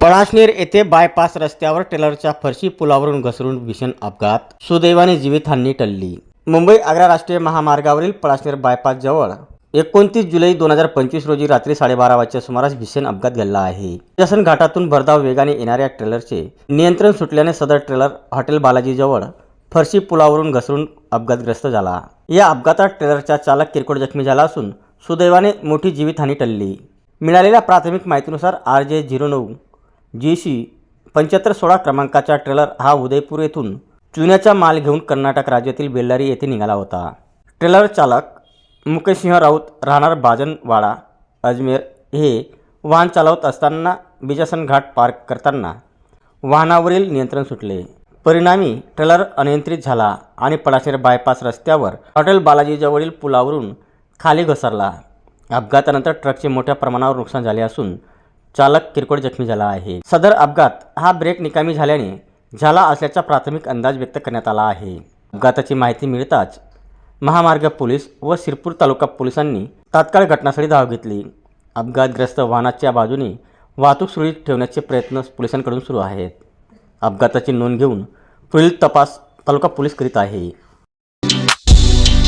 पळाशनेर येथे बायपास रस्त्यावर टेलरच्या फरशी पुलावरून घसरून भीषण अपघात. सुदैवाने जीवितहानी टळली मुंबई आग्रा राष्ट्रीय महामार्गावरील पळाशनेर बायपास जवळ एकोणतीस जुलै दोन हजार पंचवीस रोजी रात्री साडेबारा वाजच्या सुमारास भीषण अपघात घडला आहे. जसन घाटातून भरधाव वेगाने येणाऱ्या ट्रेलरचे नियंत्रण सुटल्याने सदर ट्रेलर हॉटेल बालाजी जवळ फरशी पुलावरून घसरून अपघातग्रस्त झाला. या अपघातात ट्रेलरचा चालक किरकोळ जखमी झाला असून सुदैवाने मोठी जीवितहानी टळली मिळालेल्या प्राथमिक माहितीनुसार आर जे झिरो नऊ जेशी सी पंच्याहत्तर सोळा क्रमांकाचा ट्रेलर हा उदयपूर येथून चुन्याचा माल घेऊन कर्नाटक राज्यातील बेल्लारी येथे निघाला होता. ट्रेलर चालक मुकेशसिंह राऊत राहणार बाजनवाडा अजमेर हे वाहन चालवत असताना बिजासन घाट पार्क करताना वाहनावरील नियंत्रण सुटले. परिणामी ट्रेलर अनियंत्रित झाला आणि पडाशेर बायपास रस्त्यावर हॉटेल बालाजीजवळील पुलावरून खाली घसरला. अपघातानंतर ट्रकचे मोठ्या प्रमाणावर नुकसान झाले असून चालक किरकोळ जखमी झाला आहे. सदर अपघात हा ब्रेक निकामी झाल्याने झाला असल्याचा प्राथमिक अंदाज व्यक्त करण्यात आला आहे. अपघाताची माहिती मिळताच महामार्ग पोलीस व शिरपूर तालुका पोलिसांनी तात्काळ घटनास्थळी धाव घेतली. अपघातग्रस्त वाहनाच्या बाजूने वाहतूक सुरळीत ठेवण्याचे प्रयत्न पोलिसांकडून सुरू आहेत. अपघाताची नोंद घेऊन पुढील तपास तालुका पोलीस करीत आहे.